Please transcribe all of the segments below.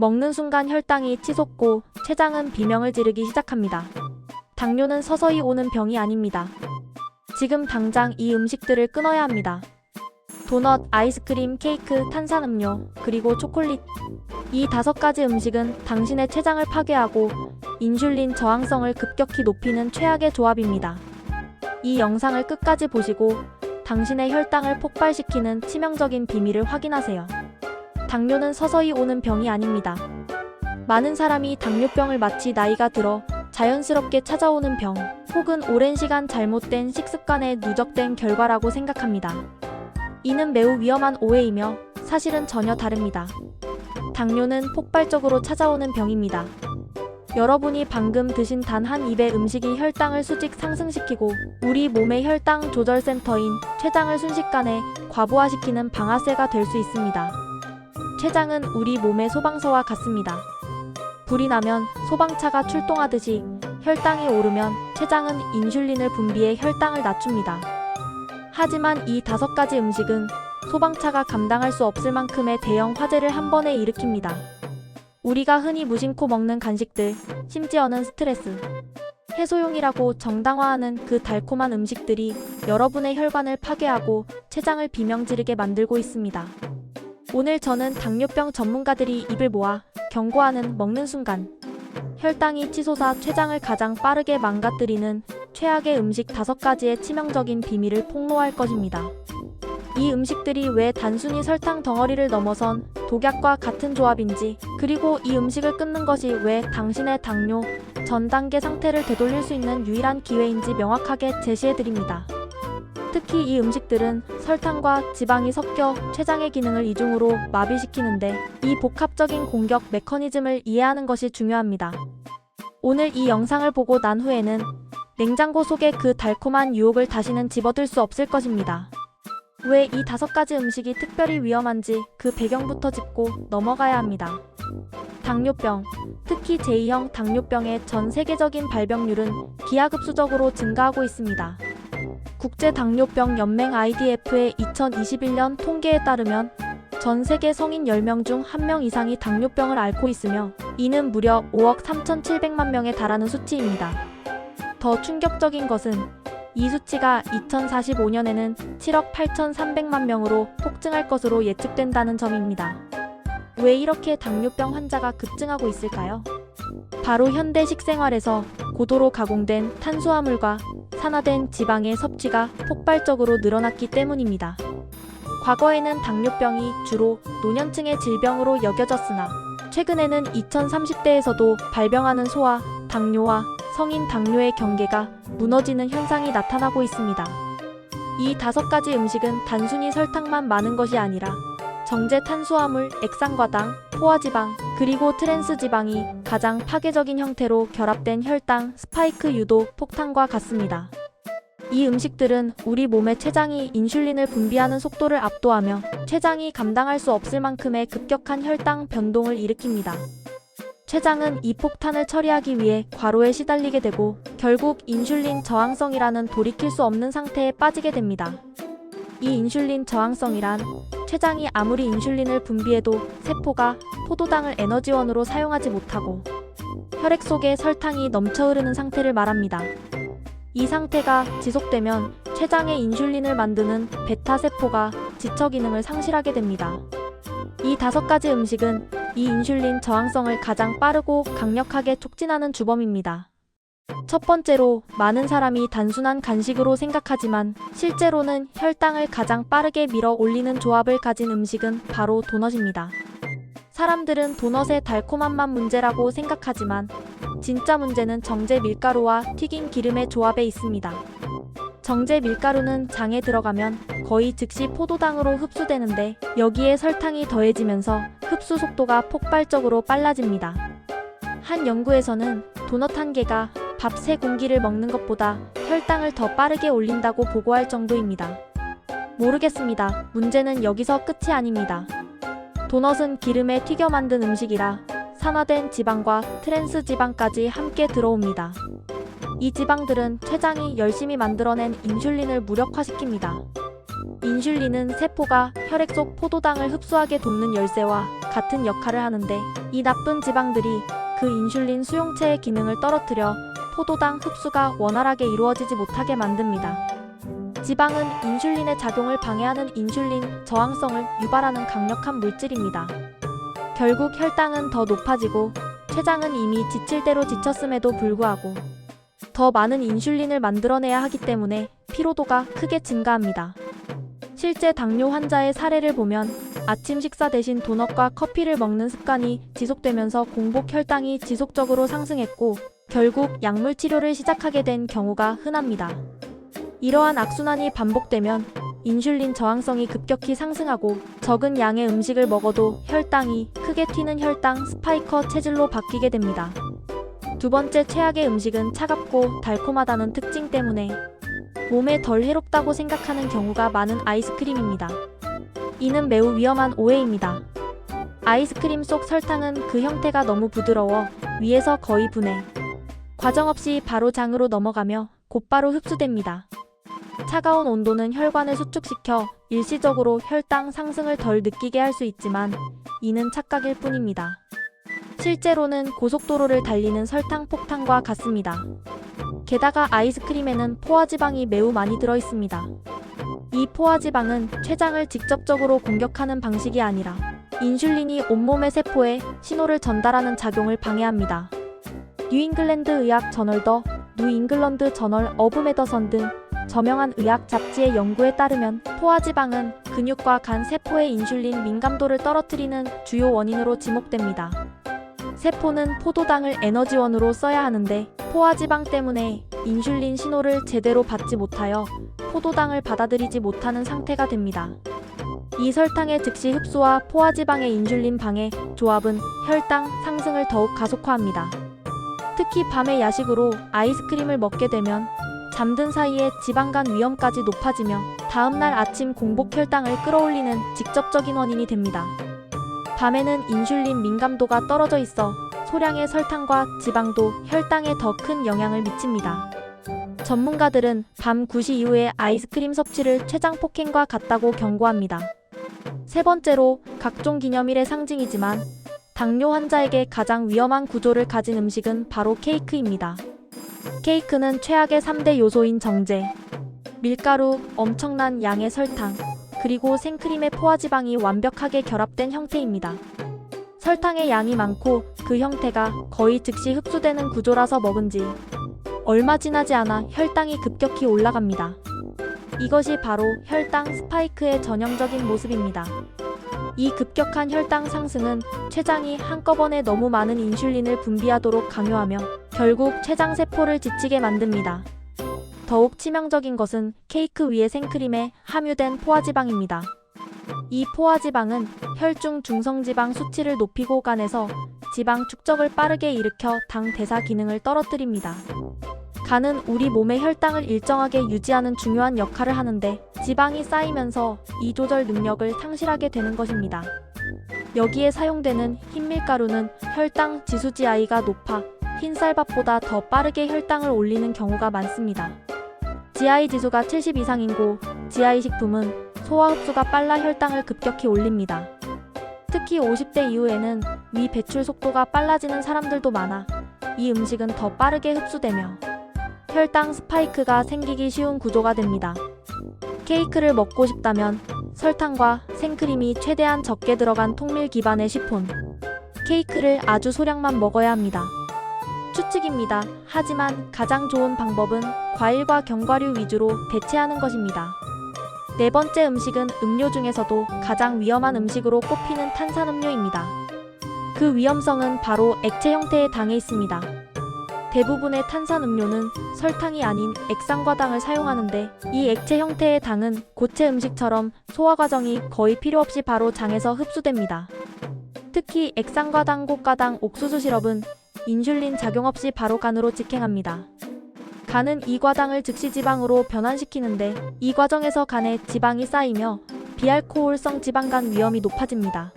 먹는 순간 혈당이 치솟고 췌장은 비명을 지르기 시작합니다. 당뇨는 서서히 오는 병이 아닙니다. 지금 당장 이 음식들을 끊어야 합니다. 도넛, 아이스크림, 케이크, 탄산음료, 그리고 초콜릿. 이 다섯 가지 음식은 당신의 췌장을 파괴하고 인슐린 저항성을 급격히 높이는 최악의 조합입니다. 이 영상을 끝까지 보시고 당신의 혈당을 폭발시키는 치명적인 비밀을 확인하세요. 당뇨는 서서히 오는 병이 아닙니다. 많은 사람이 당뇨병을 마치 나이가 들어 자연스럽게 찾아오는 병, 혹은 오랜 시간 잘못된 식습관에 누적된 결과라고 생각합니다. 이는 매우 위험한 오해이며 사실은 전혀 다릅니다. 당뇨는 폭발적으로 찾아오는 병입니다. 여러분이 방금 드신 단 한 입의 음식이 혈당을 수직 상승시키고 우리 몸의 혈당 조절 센터인 췌장을 순식간에 과부하시키는 방아쇠가 될 수 있습니다. 췌장은 우리 몸의 소방서와 같습니다. 불이 나면 소방차가 출동하듯이 혈당이 오르면 췌장은 인슐린을 분비해 혈당을 낮춥니다. 하지만 이 다섯 가지 음식은 소방차가 감당할 수 없을 만큼의 대형 화재를 한 번에 일으킵니다. 우리가 흔히 무심코 먹는 간식들, 심지어는 스트레스, 해소용이라고 정당화하는 그 달콤한 음식들이 여러분의 혈관을 파괴하고 췌장을 비명지르게 만들고 있습니다. 오늘 저는 당뇨병 전문가들이 입을 모아 경고하는 먹는 순간 혈당이 치솟아 췌장을 가장 빠르게 망가뜨리는 최악의 음식 다섯 가지의 치명적인 비밀을 폭로할 것입니다. 이 음식들이 왜 단순히 설탕 덩어리를 넘어선 독약과 같은 조합인지, 그리고 이 음식을 끊는 것이 왜 당신의 당뇨 전 단계 상태를 되돌릴 수 있는 유일한 기회인지 명확하게 제시해드립니다. 특히 이 음식들은 설탕과 지방이 섞여 췌장의 기능을 이중으로 마비시키는데 이 복합적인 공격 메커니즘을 이해하는 것이 중요합니다. 오늘 이 영상을 보고 난 후에는 냉장고 속의 그 달콤한 유혹을 다시는 집어들 수 없을 것입니다. 왜 이 다섯 가지 음식이 특별히 위험한지 그 배경부터 짚고 넘어가야 합니다. 당뇨병, 특히 제2형 당뇨병의 전 세계적인 발병률은 기하급수적으로 증가하고 있습니다. 국제당뇨병 연맹 IDF의 2021년 통계에 따르면 전 세계 성인 10명 중 1명 이상이 당뇨병을 앓고 있으며 이는 무려 5억 3,700만 명에 달하는 수치입니다. 더 충격적인 것은 이 수치가 2045년에는 7억 8,300만 명으로 폭증할 것으로 예측된다는 점입니다. 왜 이렇게 당뇨병 환자가 급증하고 있을까요? 바로 현대 식 생활에서 고도로 가공된 탄수화물과 산화된 지방의 섭취가 폭발적으로 늘어났기 때문입니다. 과거에는 당뇨병이 주로 노년층의 질병으로 여겨졌으나 최근에는 2030대에서도 발병하는 소아, 당뇨와 성인 당뇨의 경계가 무너지는 현상이 나타나고 있습니다. 이 다섯 가지 음식은 단순히 설탕만 많은 것이 아니라 정제 탄수화물, 액상과당, 포화지방, 그리고 트랜스 지방이 가장 파괴적인 형태로 결합된 혈당, 스파이크 유도, 폭탄과 같습니다. 이 음식들은 우리 몸의 췌장이 인슐린을 분비하는 속도를 압도하며 췌장이 감당할 수 없을 만큼의 급격한 혈당 변동을 일으킵니다. 췌장은 이 폭탄을 처리하기 위해 과로에 시달리게 되고 결국 인슐린 저항성이라는 돌이킬 수 없는 상태에 빠지게 됩니다. 이 인슐린 저항성이란 췌장이 아무리 인슐린을 분비해도 세포가 포도당을 에너지원으로 사용하지 못하고 혈액 속에 설탕이 넘쳐 흐르는 상태를 말합니다. 이 상태가 지속되면 췌장의 인슐린을 만드는 베타 세포가 지처 기능을 상실하게 됩니다. 이 다섯 가지 음식은 이 인슐린 저항성을 가장 빠르고 강력하게 촉진하는 주범입니다. 첫 번째로 많은 사람이 단순한 간식으로 생각하지만 실제로는 혈당을 가장 빠르게 밀어 올리는 조합을 가진 음식은 바로 도넛입니다. 사람들은 도넛의 달콤한 맛 문제라고 생각하지만 진짜 문제는 정제 밀가루와 튀긴 기름의 조합에 있습니다. 정제 밀가루는 장에 들어가면 거의 즉시 포도당으로 흡수되는데 여기에 설탕이 더해지면서 흡수 속도가 폭발적으로 빨라집니다. 한 연구에서는 도넛 한 개가 밥 세 공기를 먹는 것보다 혈당을 더 빠르게 올린다고 보고할 정도입니다. 모르겠습니다. 문제는 여기서 끝이 아닙니다. 도넛은 기름에 튀겨 만든 음식이라 산화된 지방과 트랜스 지방까지 함께 들어옵니다. 이 지방들은 췌장이 열심히 만들어낸 인슐린을 무력화시킵니다. 인슐린은 세포가 혈액 속 포도당을 흡수하게 돕는 열쇠와 같은 역할을 하는데 이 나쁜 지방들이 그 인슐린 수용체의 기능을 떨어뜨려 포도당 흡수가 원활하게 이루어지지 못하게 만듭니다. 지방은 인슐린의 작용을 방해하는 인슐린 저항성을 유발하는 강력한 물질입니다. 결국 혈당은 더 높아지고 췌장은 이미 지칠 대로 지쳤음에도 불구하고 더 많은 인슐린을 만들어내야 하기 때문에 피로도가 크게 증가합니다. 실제 당뇨 환자의 사례를 보면 아침 식사 대신 도넛과 커피를 먹는 습관이 지속되면서 공복 혈당이 지속적으로 상승했고 결국 약물 치료를 시작하게 된 경우가 흔합니다. 이러한 악순환이 반복되면 인슐린 저항성이 급격히 상승하고 적은 양의 음식을 먹어도 혈당이 크게 튀는 혈당 스파이커 체질로 바뀌게 됩니다. 두 번째 최악의 음식은 차갑고 달콤하다는 특징 때문에 몸에 덜 해롭다고 생각하는 경우가 많은 아이스크림입니다. 이는 매우 위험한 오해입니다. 아이스크림 속 설탕은 그 형태가 너무 부드러워 위에서 거의 분해. 과정 없이 바로 장으로 넘어가며 곧바로 흡수됩니다. 차가운 온도는 혈관을 수축시켜 일시적으로 혈당 상승을 덜 느끼게 할 수 있지만 이는 착각일 뿐입니다. 실제로는 고속도로를 달리는 설탕 폭탄과 같습니다. 게다가 아이스크림에는 포화지방이 매우 많이 들어 있습니다. 이 포화지방은 췌장을 직접적으로 공격하는 방식이 아니라 인슐린이 온몸의 세포에 신호를 전달하는 작용을 방해합니다. 뉴잉글랜드 의학 저널 더 뉴잉글런드 저널 어브 메더선 등 저명한 의학 잡지의 연구에 따르면 포화지방은 근육과 간 세포의 인슐린 민감도를 떨어뜨리는 주요 원인으로 지목됩니다. 세포는 포도당을 에너지원으로 써야 하는데 포화지방 때문에 인슐린 신호를 제대로 받지 못하여 포도당을 받아들이지 못하는 상태가 됩니다. 이 설탕의 즉시 흡수와 포화지방의 인슐린 방해 조합은 혈당 상승을 더욱 가속화합니다. 특히 밤에 야식으로 아이스크림을 먹게 되면 잠든 사이에 지방간 위험까지 높아지며 다음날 아침 공복 혈당을 끌어올리는 직접적인 원인이 됩니다. 밤에는 인슐린 민감도가 떨어져 있어 소량의 설탕과 지방도 혈당에 더 큰 영향을 미칩니다. 전문가들은 밤 9시 이후에 아이스크림 섭취를 췌장 폭행과 같다고 경고합니다. 세 번째로 각종 기념일의 상징이지만 당뇨 환자에게 가장 위험한 구조를 가진 음식은 바로 케이크입니다. 케이크는 최악의 3대 요소인 정제, 밀가루, 엄청난 양의 설탕, 그리고 생크림의 포화지방이 완벽하게 결합된 형태입니다. 설탕의 양이 많고 그 형태가 거의 즉시 흡수되는 구조라서 먹은 지 얼마 지나지 않아 혈당이 급격히 올라갑니다. 이것이 바로 혈당 스파이크의 전형적인 모습입니다. 이 급격한 혈당 상승은 췌장이 한꺼번에 너무 많은 인슐린을 분비하도록 강요하며 결국 췌장 세포를 지치게 만듭니다. 더욱 치명적인 것은 케이크 위의 생크림에 함유된 포화지방입니다. 이 포화지방은 혈중 중성지방 수치를 높이고 간에서 지방 축적을 빠르게 일으켜 당 대사 기능을 떨어뜨립니다. 간은 우리 몸의 혈당을 일정하게 유지하는 중요한 역할을 하는데 지방이 쌓이면서 이 조절 능력을 상실하게 되는 것입니다. 여기에 사용되는 흰밀가루는 혈당 지수 GI가 높아 흰쌀밥보다 더 빠르게 혈당을 올리는 경우가 많습니다. GI 지수가 70 이상인고 GI 식품은 소화 흡수가 빨라 혈당을 급격히 올립니다. 특히 50대 이후에는 위 배출 속도가 빨라지는 사람들도 많아 이 음식은 더 빠르게 흡수되며 혈당 스파이크가 생기기 쉬운 구조가 됩니다. 케이크를 먹고 싶다면 설탕과 생크림이 최대한 적게 들어간 통밀 기반의 시폰. 케이크를 아주 소량만 먹어야 합니다. 추측입니다. 하지만 가장 좋은 방법은 과일과 견과류 위주로 대체하는 것입니다. 네 번째 음식은 음료 중에서도 가장 위험한 음식으로 꼽히는 탄산음료입니다. 그 위험성은 바로 액체 형태의 당에 있습니다. 대부분의 탄산음료는 설탕이 아닌 액상과당을 사용하는데 이 액체 형태의 당은 고체 음식처럼 소화 과정이 거의 필요 없이 바로 장에서 흡수됩니다. 특히 액상과당, 고가당, 옥수수 시럽은 인슐린 작용 없이 바로 간으로 직행합니다. 간은 이 과당을 즉시 지방으로 변환시키는데 이 과정에서 간에 지방이 쌓이며 비알코올성 지방간 위험이 높아집니다.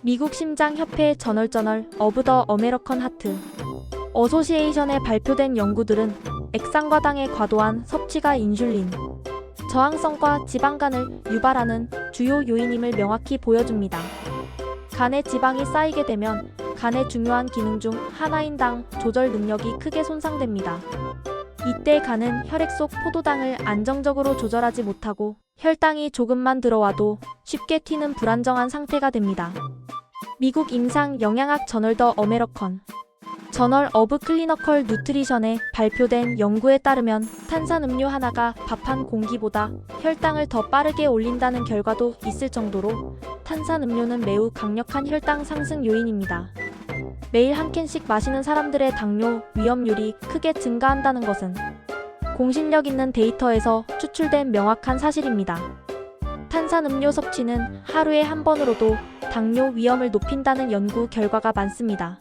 미국 심장협회 저널저널 어브 더 어메리컨 하트 어소시에이션에 발표된 연구들은 액상과당의 과도한 섭취가 인슐린 저항성과 지방간을 유발하는 주요 요인임을 명확히 보여줍니다. 간에 지방이 쌓이게 되면 간의 중요한 기능 중 하나인 당 조절 능력이 크게 손상됩니다. 이때 간은 혈액 속 포도당을 안정적으로 조절하지 못하고 혈당이 조금만 들어와도 쉽게 튀는 불안정한 상태가 됩니다. 미국 임상 영양학 저널 더 어메러컨 저널 어브 클리너컬 누트리션에 발표된 연구에 따르면 탄산음료 하나가 밥 한 공기보다 혈당을 더 빠르게 올린다는 결과도 있을 정도로 탄산음료는 매우 강력한 혈당 상승 요인입니다. 매일 한 캔씩 마시는 사람들의 당뇨 위험률이 크게 증가한다는 것은 공신력 있는 데이터에서 추출된 명확한 사실입니다. 탄산음료 섭취는 하루에 한 번으로도 당뇨 위험을 높인다는 연구 결과가 많습니다.